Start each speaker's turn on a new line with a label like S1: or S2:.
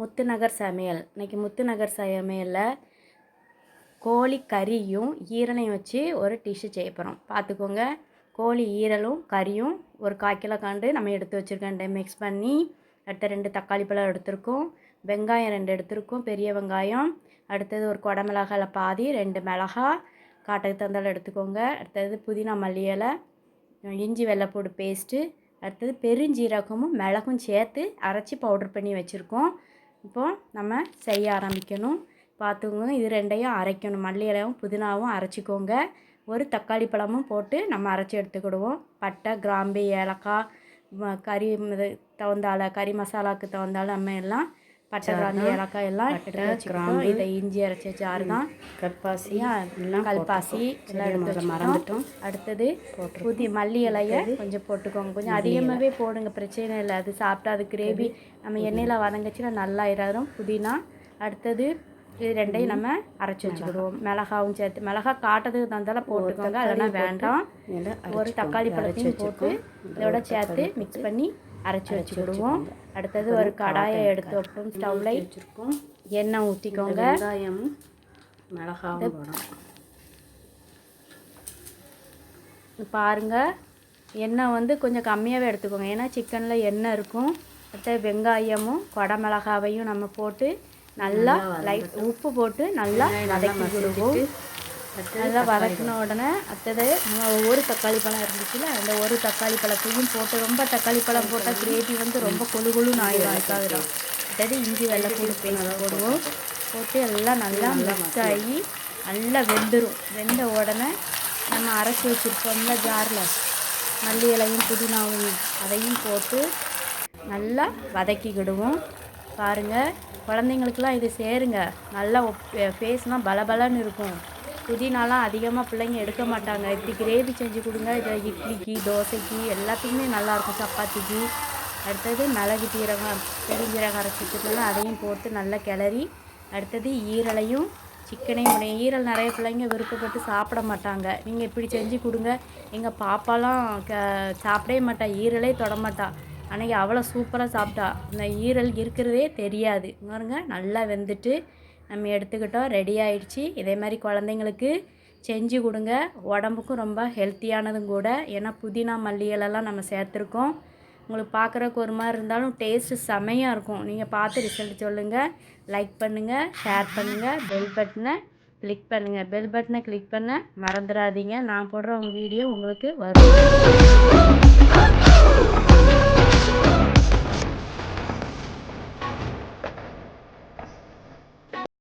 S1: முத்துநகர் சமையல். இன்றைக்கி முத்துநகர் சமையலில் கோழி கறியும் ஈரலையும் வச்சு ஒரு டிஷ்ஷு செய்ய போகிறோம் பார்த்துக்கோங்க கோழி ஈரலும் கறியும் ஒரு காய்க்கிலோ காண்டு நம்ம எடுத்து வச்சுருக்கேன் மிக்ஸ் பண்ணி அடுத்த ரெண்டு தக்காளி பழம் எடுத்திருக்கோம். வெங்காயம் ரெண்டு எடுத்திருக்கோம் பெரிய வெங்காயம். அடுத்தது ஒரு குடமிளகால பாதி ரெண்டு மிளகா. காட்டுக்கு தந்தாலும் எடுத்துக்கோங்க. அடுத்தது புதினா மல்லி இலை இஞ்சி வெள்ளைப்பூடு பேஸ்ட்டு அடுத்தது பெருஞ்சீரகமும் மிளகும் சேர்த்து அரைச்சி பவுடர் பண்ணி வச்சுருக்கோம். இப்போது நம்ம செய்ய ஆரம்பிக்கணும். பார்த்துக்கோங்க இது ரெண்டையும் அரைக்கணும். மல்லி இலையும் புதினாவும் அரைச்சிக்கோங்க. ஒரு தக்காளி பழமும் போட்டு நம்ம அரைச்சி எடுத்துக்கிடுவோம். பட்டை கிராம்பு ஏலக்காய் கறி இது தகுந்தால கறி மசாலாவுக்கு தகுந்தால நம்ம எல்லாம் பட்டை கிராம்பு ஏலக்காய் எல்லாம் எடுத்து வச்சுக்கிட்டோம் இதை இஞ்சி அரைச்ச சாறு தான்
S2: கற்பாசி
S1: எல்லாம் கல்பாசி எல்லாம் எடுத்து மறந்துட்டோம். அடுத்தது புதி மல்லி இலைய கொஞ்சம் போட்டுக்கோங்க. கொஞ்சம் அதிகமாகவே போடுங்க. பிரச்சனை இல்லை. அது சாப்பிட்டா அது கிரேவி. நம்ம எண்ணெயில் வதங்கச்சுன்னா நல்லா இறாரும் புதினா. அடுத்தது இது ரெண்டையும் நம்ம அரைச்சி வச்சுக்கிடுவோம். மிளகாவும் சேர்த்து. மிளகா காட்டதுக்கு தந்தாலும் போட்டுக்கோங்க. அதெல்லாம் வேண்டாம். ஒரு தக்காளி பழத்தையும் போட்டு இதோட சேர்த்து மிக்ஸ் பண்ணி அரைச்சி வச்சுக்கிடுவோம். அடுத்தது ஒரு கடாயை எடுத்து வைப்போம் ஸ்டவ்வில்
S2: வச்சுருக்கோம்.
S1: எண்ணெய் ஊற்றிக்கோங்க
S2: வெங்காயமும் மிளகாவும்
S1: பாருங்க. எண்ணெய் வந்து கொஞ்சம் கம்மியாகவே எடுத்துக்கோங்க. ஏன்னா சிக்கனில் எண்ணெய் இருக்கும். அடுத்த வெங்காயமும் குடமிளகாவையும் நம்ம போட்டு நல்லா லைட் உப்பு போட்டு நல்லா வதக்கி விடுவோம். நல்லா வதக்கின உடனே அடுத்தது மு- ஒரு தக்காளி பழம் இருந்துச்சுல அந்த ஒரு தக்காளி பழத்தையும் போட்டு ரொம்ப தக்காளி பழம் போட்டால் கிரேவி வந்து ரொம்ப கொழு கொழுன்னு ஆயிடும் அதுக்காக அடுத்தது இஞ்சி வெள்ளைப்பூடு பேஸ்ட் போடுவோம். போட்டு எல்லாம் நல்லா மிக்ஸ் ஆகி நல்லா வெந்துடும் வெந்த உடனே நம்ம அரைச்சி வச்சுருப்போம்ல ஜாரில் மல்லி இலையும் புதினாவும் அதையும் போட்டு நல்லா வதக்கிக்கிடுவோம். பாருங்கள் குழந்தைங்களுக்கெல்லாம் இது சேருங்க. நல்லா ஃபேஸ்லாம் பலபலன்னு இருக்கும். புதினாலாம் அதிகமாக பிள்ளைங்க எடுக்க மாட்டாங்க. இப்படி கிரேவி செஞ்சு கொடுங்க. இதை இட்லிக்கு தோசைக்கு எல்லாத்துக்குமே நல்லாயிருக்கும். சப்பாத்திக்கு. அடுத்தது மிளகு ஜீரகம் பெருஞ்சீரகம் அரைச்சி வச்சுருக்கோம்ல அதையும் போட்டு நல்லா கிளறி அடுத்தது ஈரலையும் சிக்கனையும் உடைய ஈரல் நிறைய பிள்ளைங்க விருப்பப்பட்டு சாப்பிட மாட்டாங்க. நீங்கள் இப்படி செஞ்சு கொடுங்க. எங்கள் பாப்பாலாம் க சாப்பிடவே மாட்டா. ஈரலே தொடமாட்டா அன்றைக்கி அவ்வளோ சூப்பராக சாப்பிட்டா. இந்த ஈரல் இருக்கிறதே தெரியாது. பாருங்க நல்லா வெந்துட்டு நம்ம எடுத்துக்கிட்டோம். ரெடி ஆயிடுச்சு. இதே மாதிரி குழந்தைங்களுக்கு செஞ்சு கொடுங்க. உடம்புக்கும் ரொம்ப ஹெல்த்தியானதும் கூட. ஏன்னா புதினா மல்லிகளெல்லாம் நம்ம சேர்த்துருக்கோம். உங்களுக்கு பார்க்குறக்கு ஒரு மாதிரி இருந்தாலும் டேஸ்ட்டு செமையாக இருக்கும். நீங்கள் பார்த்து ரிசல்ட் சொல்லுங்கள் லைக் பண்ணுங்கள் ஷேர் பண்ணுங்கள் பெல் பட்டனை கிளிக் பண்ணுங்கள் பெல் பட்டனை கிளிக் பண்ண மறந்துடாதீங்க. நான் போடுற உங்கள் வீடியோ உங்களுக்கு வரும்.